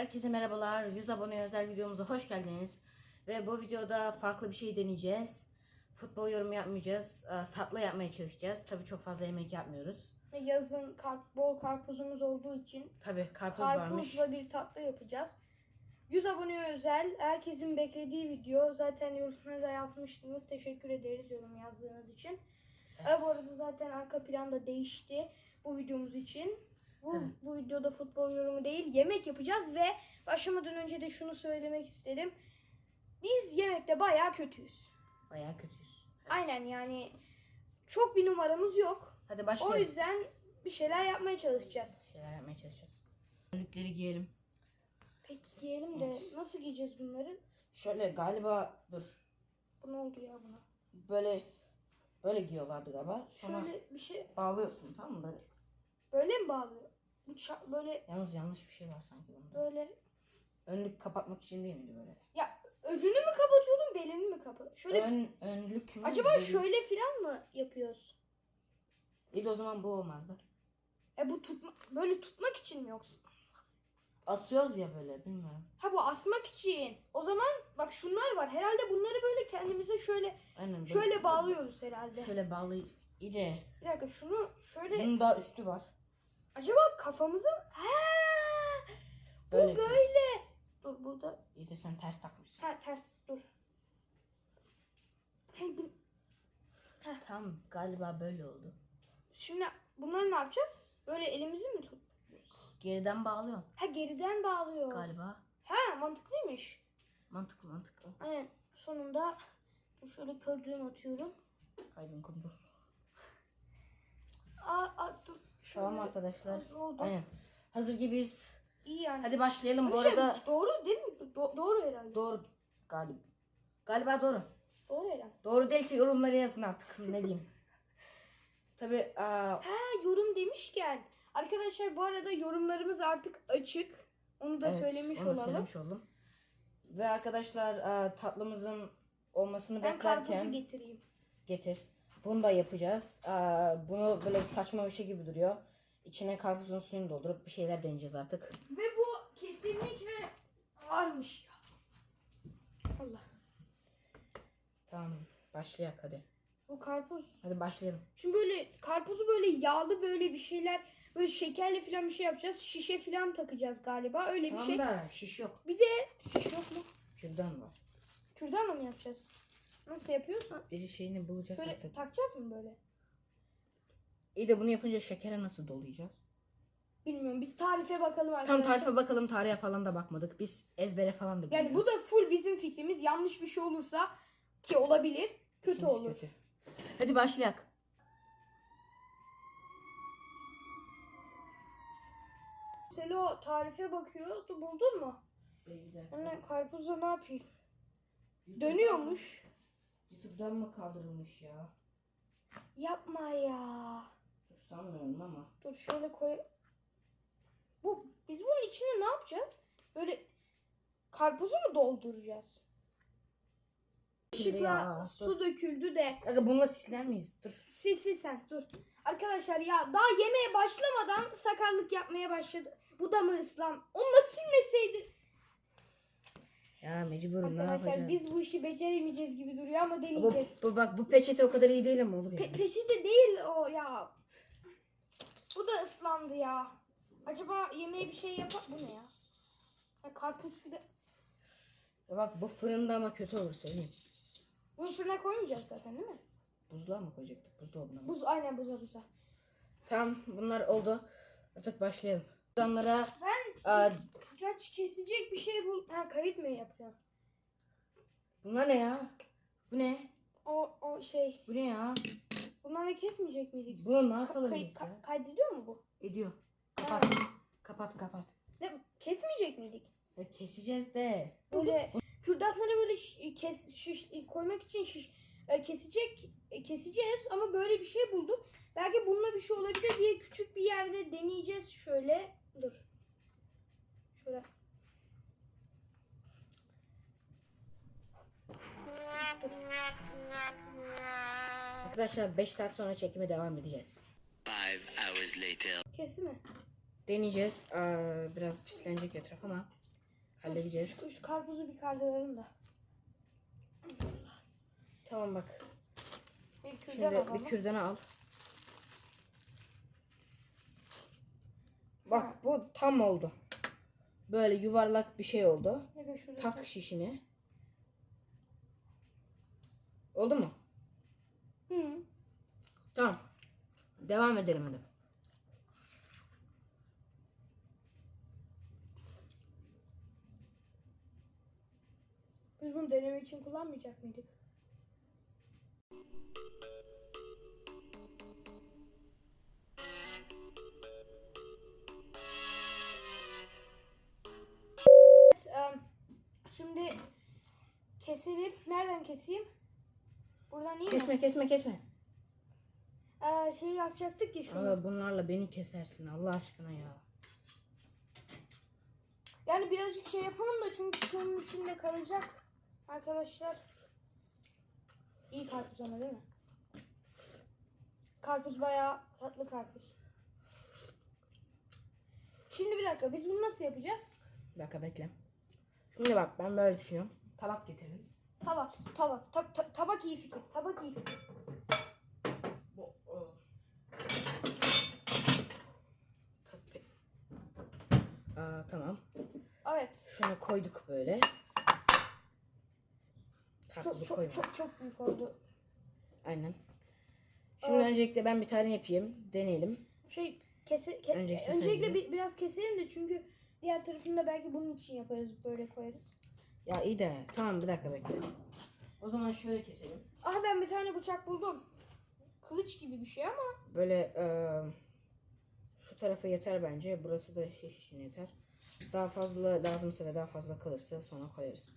Herkese merhabalar. 100 abone özel videomuza hoş geldiniz. Ve bu videoda farklı bir şey deneyeceğiz. Futbol yorum yapmayacağız. e, Tatlı yapmaya çalışacağız. Tabii çok fazla yemek yapmıyoruz. Yazın karp, bol karpuzumuz olduğu için Tabii karpuz varmış. karpuzla bir tatlı yapacağız. 100 abone özel herkesin beklediği video. Zaten yorumlara da yazmıştınız. Teşekkür ederiz yorum yazdığınız için. E, bu arada zaten arka plan da değişti bu videomuz için. Bu, Evet. bu videoda futbol yorumu değil yemek yapacağız ve başlamadan önce de şunu söylemek isterim. Biz yemekte bayağı kötüyüz. Bayağı kötüyüz. Aynen yani çok bir numaramız yok. Hadi O başlayalım. yüzden bir şeyler yapmaya çalışacağız. Bir şeyler yapmaya çalışacağız. Önlükleri giyelim. Peki giyelim de nasıl giyeceğiz bunları? Şöyle galiba dur. Bu ne oldu ya buna? Böyle böyle giyiyorlardı galiba. Sonra Şöyle bir şey bağlıyorsun tamam mı? Böyle. böyle mi bağlıyor? Bu ça- böyle Yalnız yanlış bir şey var sanki bunda. böyle Önlük kapatmak için değil miydi böyle? ya önünü mü kapatıyordun belini mi kapat? Şöyle Ön, önlük mü? acaba Beli- şöyle filan mı yapıyoruz? İyi de o zaman bu olmazdı. E bu tutma böyle tutmak için mi yoksa? Asıyoruz ya böyle bilmiyorum. Ha bu asmak için. O zaman bak şunlar var. Herhalde bunları böyle kendimize şöyle Aynen böyle. şöyle bağlıyoruz herhalde. Şöyle bağlı. İyi de Bir dakika şunu şöyle bunun daha üstü var. Acaba kafamıza ha bu Böyle böyle. Dur burada İyi de sen ters takmışsın. Ha ters dur. Hey, bu- Tamam galiba böyle oldu. Şimdi bunları ne yapacağız? Böyle elimizi mi tut? Geriden bağlıyorum Ha geriden bağlıyor. galiba. Ha mantıklıymış. Mantıklı mantıklı. Aynen sonunda dur şöyle kördüğüm atıyorum. Aydın kunduz. Aa, aa dur. Tamam arkadaşlar. Oldu. Aynen. Hazır gibiyiz. İyi yani. Hadi başlayalım. Bu şey, arada doğru değil mi? Do- doğru herhalde. doğru galiba. Galiba doğru. doğru herhalde. Doğru değilse yorumlara yazın artık. ne diyeyim. Tabii aa, Ha yorum demişken arkadaşlar bu arada yorumlarımız artık açık. Onu da evet, söylemiş onu olalım. söylemiş oldum. Ve arkadaşlar aa, tatlımızın olmasını Ben karpuzu beklerken getireyim. getir. Bunu da yapacağız. Aa, bunu böyle saçma bir şey gibi duruyor. İçine karpuzun suyunu doldurup bir şeyler deneyeceğiz artık. Ve bu kesinlikle varmış ya. Allah. Tamam başlayak hadi. Bu karpuz. Hadi başlayalım. Şimdi böyle karpuzu böyle yağlı böyle bir şeyler böyle şekerli falan bir şey yapacağız. Şişe falan takacağız galiba. Öyle bir Tamam şey. da şiş yok. Bir de şiş yok mu? Kürdan var. Kürdanla mı yapacağız? Nasıl yapıyoruz? Bir şeyini bulacağız Şöyle artık. takacağız mı böyle? İyi de bunu yapınca şekere nasıl dolayacağız? Bilmiyorum. Biz tarife bakalım arkadaşlar. Tam tarife bakalım tarihe falan da bakmadık. Biz ezbere falan da bilmiyoruz. Yani bu da full bizim fikrimiz. Yanlış bir şey olursa ki olabilir. Kötü İşimiz olur. kötü. Hadi başlayak. Selo tarife bakıyor. Du- Buldun mu? Anne karpuzla ne yapayım? Dönüyormuş. YouTube'dan mı kaldırılmış ya? Yapma ya. Dur sanmıyorum ama. Dur şöyle koy. Bu biz bunun içine ne yapacağız? Böyle karpuzu mu dolduracağız? Şimdi Işıkla ya, su dur. döküldü de. Aga bununla siler miyiz? Dur. Sil sil sen dur. Arkadaşlar ya daha yemeğe başlamadan sakarlık yapmaya başladı. Bu da mı ıslan? Onunla silmeseydi. Ya mecburum ne Arkadaşlar biz bu işi beceremeyeceğiz gibi duruyor ama deneyeceğiz. bu bak bu peçete o kadar iyi değil ama olur Pe- yani. peçete değil o ya. Bu da ıslandı ya. Acaba yemeğe bir şey yapar... Bu ne ya? ya karpuz fide... Ya bak bu fırında ama kötü olur söyleyeyim. Bunu fırına koymayacağız zaten değil mi? Buzluğa mı koyacaktık? Buzdolabına mı? Buz aynen buza buza. Tamam bunlar oldu. Artık başlayalım. Bunlara Ben aa, kaç kesecek bir şey bul... Ha kayıt mı yapacağım? bunlar ne ya? Bu ne? O, o şey... Bu ne ya? Bunları kesmeyecek miydik? Bunu ne yapalım kay- ka- ya? kaydediyor mu bu? Ediyor. Kapat. Kapat kapat. Ne kesmeyecek miydik? Ya keseceğiz de. Böyle kürdanları böyle kes şiş, koymak için şiş, e, kesecek e, keseceğiz ama böyle bir şey bulduk. Belki bununla bir şey olabilir diye küçük bir yerde deneyeceğiz şöyle. Dur. Şöyle. Dur. Arkadaşlar 5 saat sonra çekime devam edeceğiz. Five hours later. Kesti mi? Deneyeceğiz. Aa, biraz pislenecek etraf ama Halledeceğiz. Şu, şu karpuzu bir kaldıralım da. Tamam bak. Bir kürdan Şimdi bir kürdanı al. Bak bu tam oldu. Böyle yuvarlak bir şey oldu. Tak şişini. Oldu mu? Hı. Tamam. Devam edelim hadi. Biz bunu deneme için kullanmayacak mıydık? Keselim. Nereden keseyim? Buradan iyi mi? Kesme kesme kesme. Ee, şey yapacaktık ya şunu. Abi bunlarla beni kesersin Allah aşkına ya. Yani birazcık şey yapalım da çünkü şunun içinde kalacak. Arkadaşlar. İyi karpuz ama değil mi? Karpuz bayağı tatlı karpuz. Şimdi bir dakika biz bunu nasıl yapacağız? Bir dakika bekle. Şimdi bak ben böyle düşünüyorum. Tabak getirelim. Tabak, tabak, tab- ta- tabak iyi fikir, tabak iyi fikir. Bu, o. Tabii. Aa, tamam. Evet. Şunu koyduk böyle. Çok Karpuzu çok koyduk. çok çok büyük oldu. Aynen. Şimdi öncelikle ben bir tane yapayım. Deneyelim. Şey kese, ke- Önceki sefer öncelikle gibi. bir, biraz keselim de çünkü diğer tarafını da belki bunun için yaparız, böyle koyarız. Ya iyi de tamam bir dakika bekle. O zaman şöyle keselim. Aha ben bir tane bıçak buldum. Kılıç gibi bir şey ama Böyle eee, şu tarafı yeter bence. Burası da şiş için yeter. Daha fazla lazımsa ve daha fazla kalırsa sonra koyarız.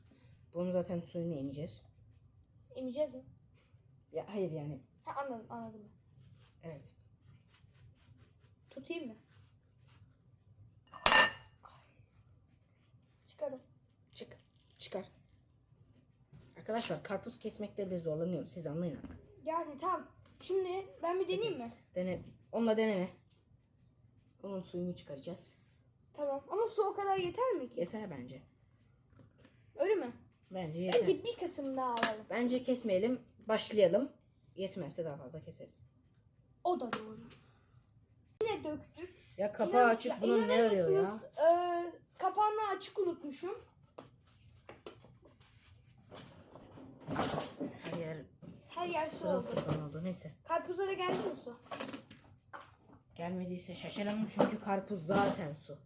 Bunu zaten suyunu emeceğiz. emeceğiz mi? Ya hayır yani. Ha, anladım anladım. ben. Evet. Tutayım mı? Çıkar. Arkadaşlar karpuz kesmekte bile zorlanıyoruz. Siz anlayın artık. Yani tamam. Şimdi ben bir deneyeyim mi? Dene. Onunla deneme. Bunun suyunu çıkaracağız. Tamam. Ama su o kadar yeter mi ki? Yeter bence. Öyle mi? Bence yeter. Bence, Bence bir kısım daha alalım. kesmeyelim. Başlayalım. Yetmezse daha fazla keseriz. O da doğru. Yine döktük. Ya kapağı İnan- açık bunun ne arıyor ya? Ee, kapağını açık unutmuşum. Her yer Her yer su oldu. oldu. Neyse. Karpuza da geldi mi su? Gelmediyse şaşıralım çünkü karpuz zaten su.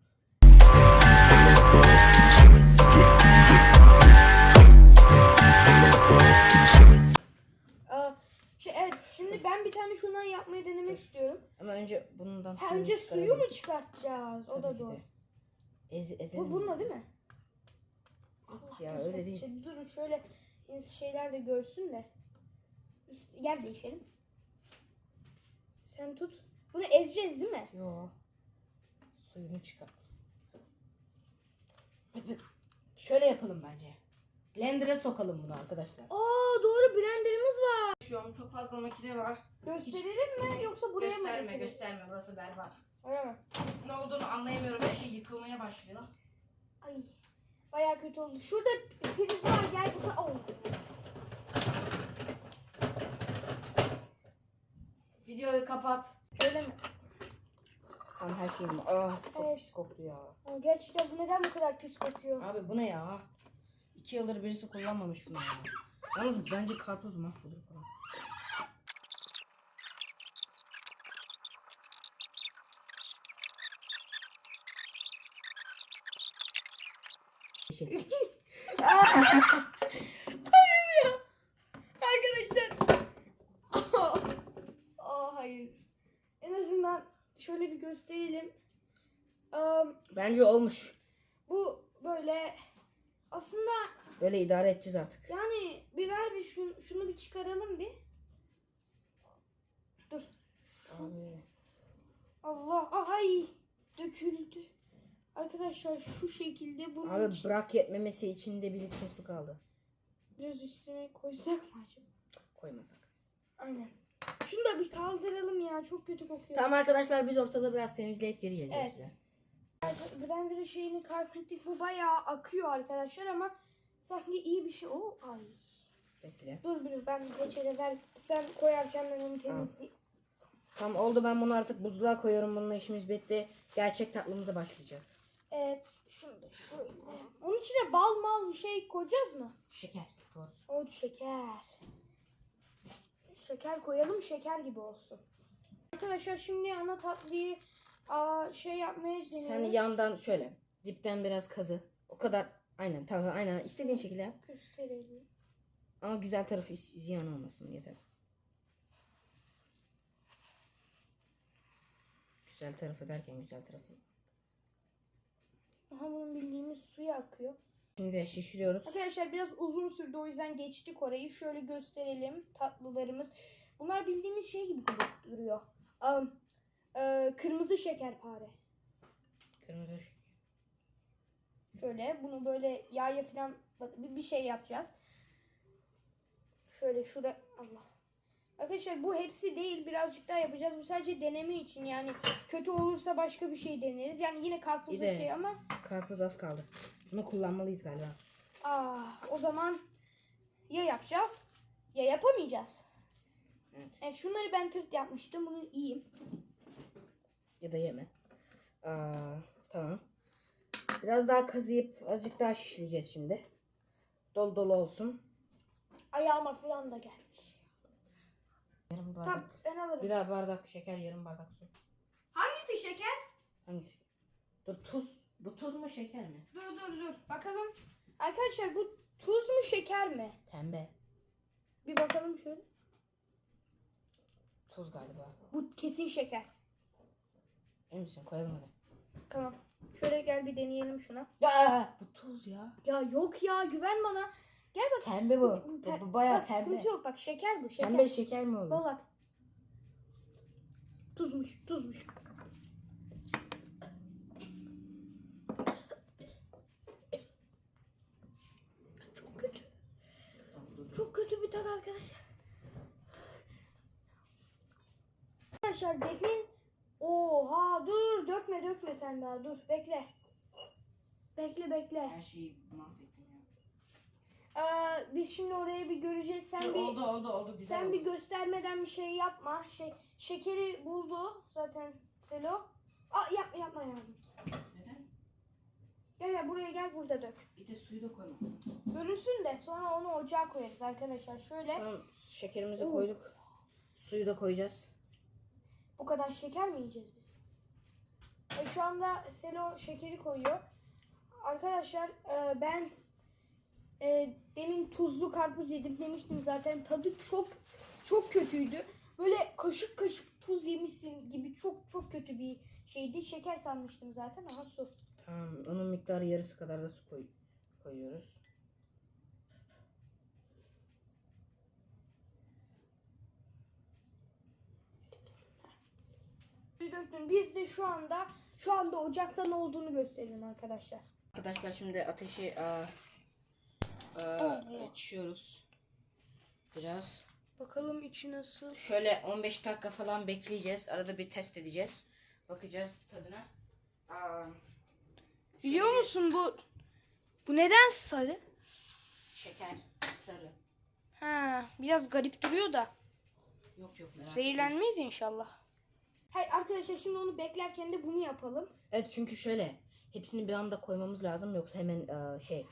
Ee, şey, evet. Şimdi ben bir tane şundan yapmayı denemek istiyorum. Ama önce bundan Ha, önce suyu mu çıkartacağız? O Tabii da ki doğru. Ez. Bu bununla değil mi? Yok ya öyle değil. Şey, Durun şöyle şeyler de görsün de. Yer değişelim. Sen tut. Bunu ezeceğiz değil mi? Yo. Suyunu çıkar. Şöyle yapalım bence. Blender'a sokalım bunu arkadaşlar. Aa doğru blenderımız var. Şu an çok fazla makine var. Gösterelim mi yoksa buraya mı gösterme gösterme burası berbat. Öyle mi? Ne olduğunu anlayamıyorum her şey yıkılmaya başlıyor. Ay. Bayağı kötü oldu. Şurada priz var gel bu ta- Oh. Videoyu kapat. Öyle mi? Tam her şeyim. Ah çok Evet. pis koktu ya. Aa, gerçekten bu neden bu kadar pis kokuyor? Abi bu ne ya? İki yıldır birisi kullanmamış bunu ya. Yalnız bence karpuz mahvolur falan. Teşekkür. Arkadaşlar. Aa hayır. En azından şöyle bir gösterelim. Am, Bence olmuş. bu böyle aslında Böyle idare edeceğiz artık. yani bir ver bir şunu, şunu bir çıkaralım bir. Dur. Abi. Allah ay döküldü. Arkadaşlar şu şekilde bunun Abi için bırak yetmemesi için de bir litre su kaldı. biraz üstüne koysak mı acaba? Koymasak. Aynen. Şunu da bir kaldıralım ya çok kötü kokuyor. Tamam arkadaşlar biz ortalığı biraz temizleyip geri geleceğiz Evet. size. Blender şeyini kalpittik bu bayağı akıyor arkadaşlar ama sanki iyi bir şey. O ay. Bekle. Dur dur ben geçene ver. Sen koyarken ben onu temizleyeyim. Tamam oldu ben bunu artık buzluğa koyuyorum. Bununla işimiz bitti. Gerçek tatlımıza başlayacağız. Evet. Şunu da şöyle. Onun içine bal mal bir şey koyacağız mı? Şeker. Doğru. O şeker. Şeker koyalım şeker gibi olsun. Arkadaşlar şimdi ana tatlıyı aa, şey yapmaya deniyoruz. Sen yandan şöyle dipten biraz kazı. O kadar aynen tamam aynen istediğin şekilde yap. gösterelim. Ama güzel tarafı ziyan olmasın yeter. Güzel tarafı derken güzel tarafı. Aha bunun bildiğimiz suyu akıyor. Şimdi şişiriyoruz. Arkadaşlar biraz uzun sürdü o yüzden geçtik orayı. Şöyle gösterelim tatlılarımız. Bunlar bildiğimiz şey gibi duruyor. Am, e, kırmızı şekerpare. Kırmızı ışık. Şöyle bunu böyle yağya falan bir bir şey yapacağız. Şöyle şura Allah. Arkadaşlar bu hepsi değil birazcık daha yapacağız. Bu sadece deneme için yani kötü olursa başka bir şey deneriz. Yani yine karpuzlu Bir de- şey ama Karpuz az kaldı. Bunu kullanmalıyız galiba. ah, o zaman ya yapacağız ya yapamayacağız. Evet. Evet, şunları ben tırt yapmıştım. Bunu yiyeyim. Ya da yeme. Aa, tamam. Biraz daha kazıyıp azıcık daha şişireceğiz şimdi. Dolu dolu olsun. Ayağıma falan da gelmiş. Bardak. Tamam ben alırım. Bir daha bardak şeker, yarım bardak su. Hangisi şeker? Hangisi? Dur tuz. Bu tuz mu şeker mi? Dur dur dur. Bakalım. Arkadaşlar bu tuz mu şeker mi? Pembe. Bir bakalım şöyle. Tuz galiba. Bu kesin şeker. Emin misin? Koyalım hadi. Tamam. Şöyle gel bir deneyelim şuna. Ya bu tuz ya. Ya yok ya güven bana. Gel bak. Pembe bu. Bu Bu, pe- bu bayağı bak, pembe. Sıkıntı yok bak şeker bu şeker. Pembe şeker mi oldu? Bak bak. Tuzmuş tuzmuş. Çok kötü. Çok kötü bir tat arkadaşlar. Arkadaşlar demin Oha dur dökme dökme sen daha dur bekle. Bekle bekle. Her şeyi mahvettim ya. Ee, biz şimdi oraya bir göreceğiz. Sen bir oldu oldu oldu güzel sen oldu. bir göstermeden bir şey yapma. Şey şekeri buldu zaten Selo. Aa yap yapma yani. Neden? Gel gel buraya gel burada dök. Bir de suyu da koyma. Görünsün de sonra onu ocağa koyarız arkadaşlar. Şöyle Tamam şekerimizi Oo. koyduk. Suyu da koyacağız. bu kadar şeker mi yiyeceğiz biz? E, şu anda Selo şekeri koyuyor. Arkadaşlar e, ben e, demin tuzlu karpuz yedim demiştim zaten. Tadı çok çok kötüydü. Böyle kaşık kaşık tuz yemişsin gibi çok çok kötü bir şeydi. Şeker sanmıştım zaten ama su. Tamam onun miktarı yarısı kadar da su koy koyuyoruz. Döktüm. Biz de şu anda şu anda ocakta ne olduğunu gösterelim arkadaşlar. Arkadaşlar şimdi ateşi aa, aa, açıyoruz. Biraz. Bakalım içi nasıl. Şöyle 15 dakika falan bekleyeceğiz. Arada bir test edeceğiz. Bakacağız tadına. Aa, Biliyor musun bu bu neden sarı? şeker, sarı. Ha, biraz garip duruyor da. Yok yok merak etme. Zehirlenmeyiz inşallah. Hayır arkadaşlar şimdi onu beklerken de bunu yapalım. Evet çünkü şöyle hepsini bir anda koymamız lazım yoksa hemen aa, şey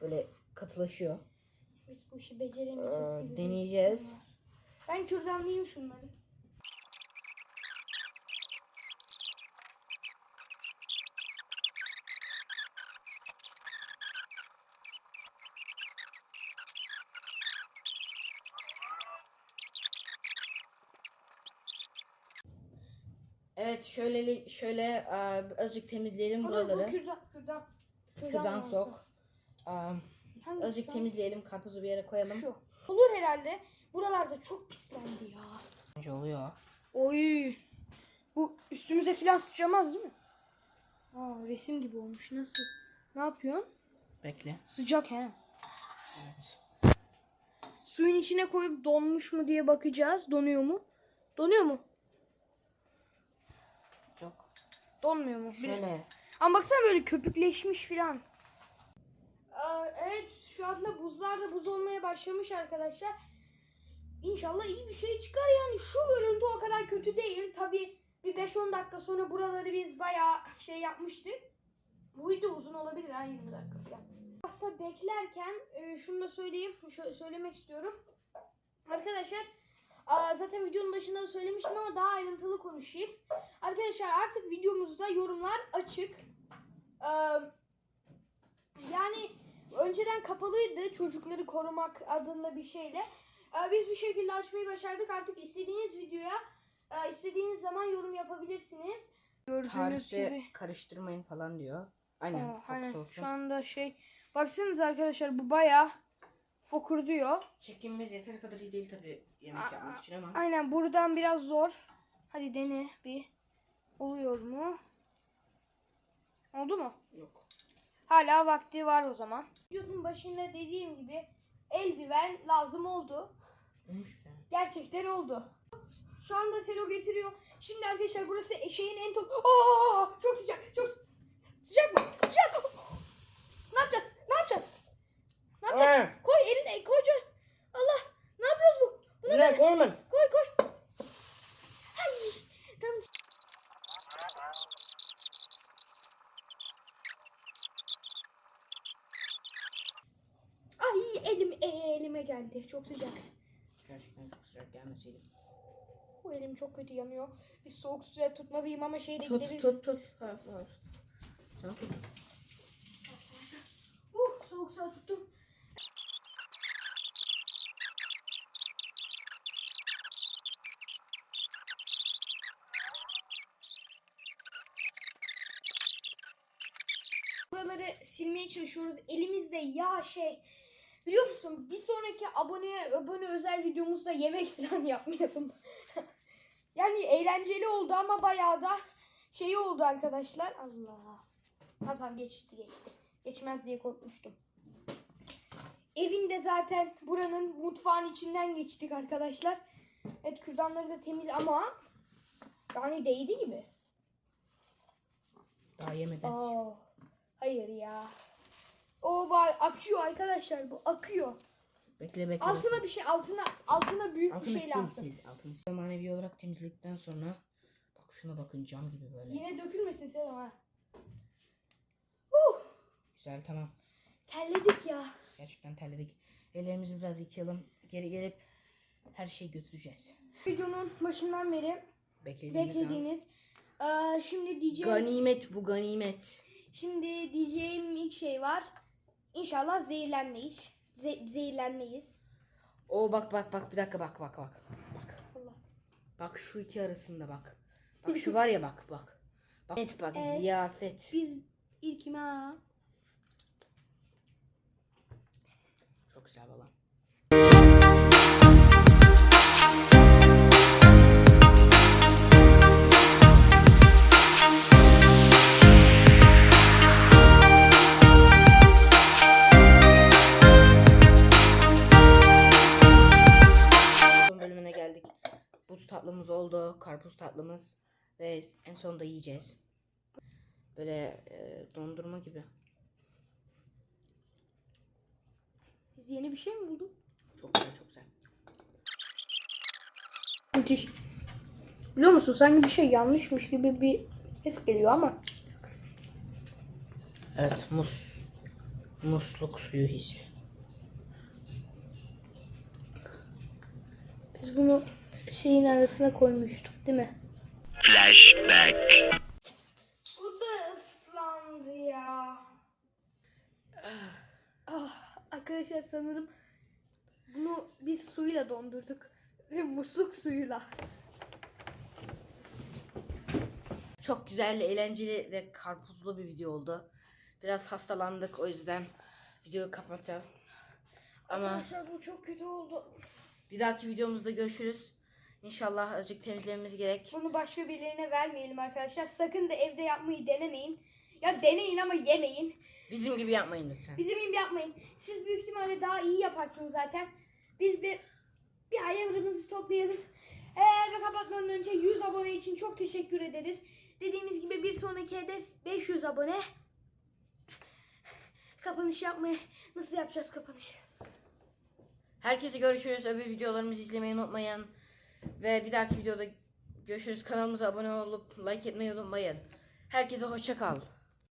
böyle katılaşıyor. Biz bu işi beceremeyeceğiz. Gibi bir deneyeceğiz. var. Ben kürdanlayayım şunları. Evet şöyle şöyle aa, azıcık temizleyelim Ama buraları. Bu kürdan, kürdan. Kürdan olsun. sok. Aa, Hangisi azıcık lan? temizleyelim karpuzu bir yere koyalım. Şu. Olur herhalde. Buralarda çok pislendi ya. Bence oluyor. Oy. Bu üstümüze filan sıçramaz değil mi? Aa resim gibi olmuş. Nasıl? Ne yapıyorsun? Bekle. Sıcak he. Suyun içine koyup donmuş mu diye bakacağız. Donuyor mu? Donuyor mu? Yok. Donmuyor mu? Şöyle Ama baksana böyle köpükleşmiş filan. Evet şu anda buzlar da buz olmaya başlamış arkadaşlar. İnşallah iyi bir şey çıkar yani. Şu görüntü o kadar kötü değil. Tabi bir 5-10 dakika sonra buraları biz bayağı şey yapmıştık. Bu video uzun olabilir ha 20 dakika falan. Hafta beklerken e, şunu da söyleyeyim. Şöyle söylemek istiyorum. Arkadaşlar zaten videonun başında da söylemiştim ama daha ayrıntılı konuşayım. Arkadaşlar artık videomuzda yorumlar açık. Yani önceden kapalıydı çocukları korumak adında bir şeyle. Ee, biz bir şekilde açmayı başardık. Artık istediğiniz videoya e, istediğiniz zaman yorum yapabilirsiniz. Gördüğünüz Tarifte karıştırmayın falan diyor. Aynen. Aa, fokus aynen. olsun. Şu anda şey baksanıza arkadaşlar bu bayağı fokurduyor. Çekimimiz yeteri kadar iyi değil tabii yemek yapmak için ama. Aynen buradan biraz zor. Hadi dene bir. Oluyor mu? Oldu mu? Yok. Hala vakti var o zaman. Videonun başında dediğim gibi eldiven lazım oldu. Olmuş be. Gerçekten oldu. Şu anda Selo getiriyor. Şimdi arkadaşlar burası eşeğin en tok... Aa, çok sıcak. Çok sı- sıcak mı? Sıcak. Ne yapacağız? Ne yapacağız? Ne yapacağız? Aa. Koy eline koyacağız. Allah. Ne yapıyoruz bu? Bunu Ne koyman? koy koy. Ay. Tamam. Ay elim e, elime geldi. Çok sıcak. Gerçekten çok sıcak gelmeseydi. Bu elim çok kötü yanıyor. Bir soğuk suya tutmalıyım ama şeyde Tut gideriz. tut tut. Ha, ha. Sen tut. Uh, soğuk suya tuttum. Buraları silmeye çalışıyoruz. Elimizde yağ şey. Biliyor musun? Bir sonraki abone abone özel videomuzda yemek falan yapmayalım. yani eğlenceli oldu ama bayağı da şey oldu arkadaşlar. Allah. Tamam geçti geçti. Geçmez diye korkmuştum. Evinde zaten buranın mutfağın içinden geçtik arkadaşlar. Evet kürdanları da temiz ama yani değdi gibi. Daha yemeden. Aa, hayır ya. O var akıyor arkadaşlar bu akıyor. Bekle bekle. Altına bir şey altına altına büyük Altını bir şey sil lazım. sil. Altını sil. Manevi olarak temizledikten sonra bak şuna bakın cam gibi böyle. Yine dökülmesin Selam ha. Güzel tamam. Terledik ya. Gerçekten terledik. Ellerimizi biraz yıkayalım. Geri gelip her şeyi götüreceğiz. Videonun başından beri Beklediğimiz an. beklediğiniz Aa, şimdi diyeceğim Ganimet bu ganimet. şimdi diyeceğim ilk şey var. İnşallah zehirlenmeyiz. Ze- zehirlenmeyiz. O bak bak bak bir dakika bak bak bak. Bak. Allah. Bak şu iki arasında bak. Bak şu var ya bak bak. Bak evet, bak Evet. ziyafet. Biz ilkim ha. Çok güzel valla. Tatlımız. Ve en sonunda yiyeceğiz. Böyle e, dondurma gibi. Biz yeni bir şey mi bulduk? Çok güzel çok güzel. Müthiş. Biliyor musun sanki bir şey yanlışmış gibi bir ses geliyor ama. Evet mus. Musluk suyu hissi. Biz bunu şeyin arasına koymuştuk değil mi? Bu da ıslandı ya. Ah, arkadaşlar sanırım bunu biz suyla dondurduk. Ve musluk suyuyla. Çok güzel, eğlenceli ve karpuzlu bir video oldu. Biraz hastalandık o yüzden videoyu kapatacağız. Ama Arkadaşlar bu çok kötü oldu. bir dahaki videomuzda görüşürüz. İnşallah azıcık temizlememiz gerek. Bunu başka birilerine vermeyelim arkadaşlar. Sakın da evde yapmayı denemeyin. Ya deneyin ama yemeyin. Bizim gibi yapmayın lütfen. Bizim gibi yapmayın. Siz büyük ihtimalle daha iyi yaparsınız zaten. Biz bir bir ayarımızı toplayalım. Ee, ve kapatmadan önce 100 abone için çok teşekkür ederiz. Dediğimiz gibi bir sonraki hedef 500 abone. Kapanış yapmaya nasıl yapacağız kapanış? Herkese görüşürüz. Öbür videolarımızı izlemeyi unutmayın. Ve bir dahaki videoda görüşürüz. Kanalımıza abone olup like etmeyi unutmayın. Herkese hoşça kal.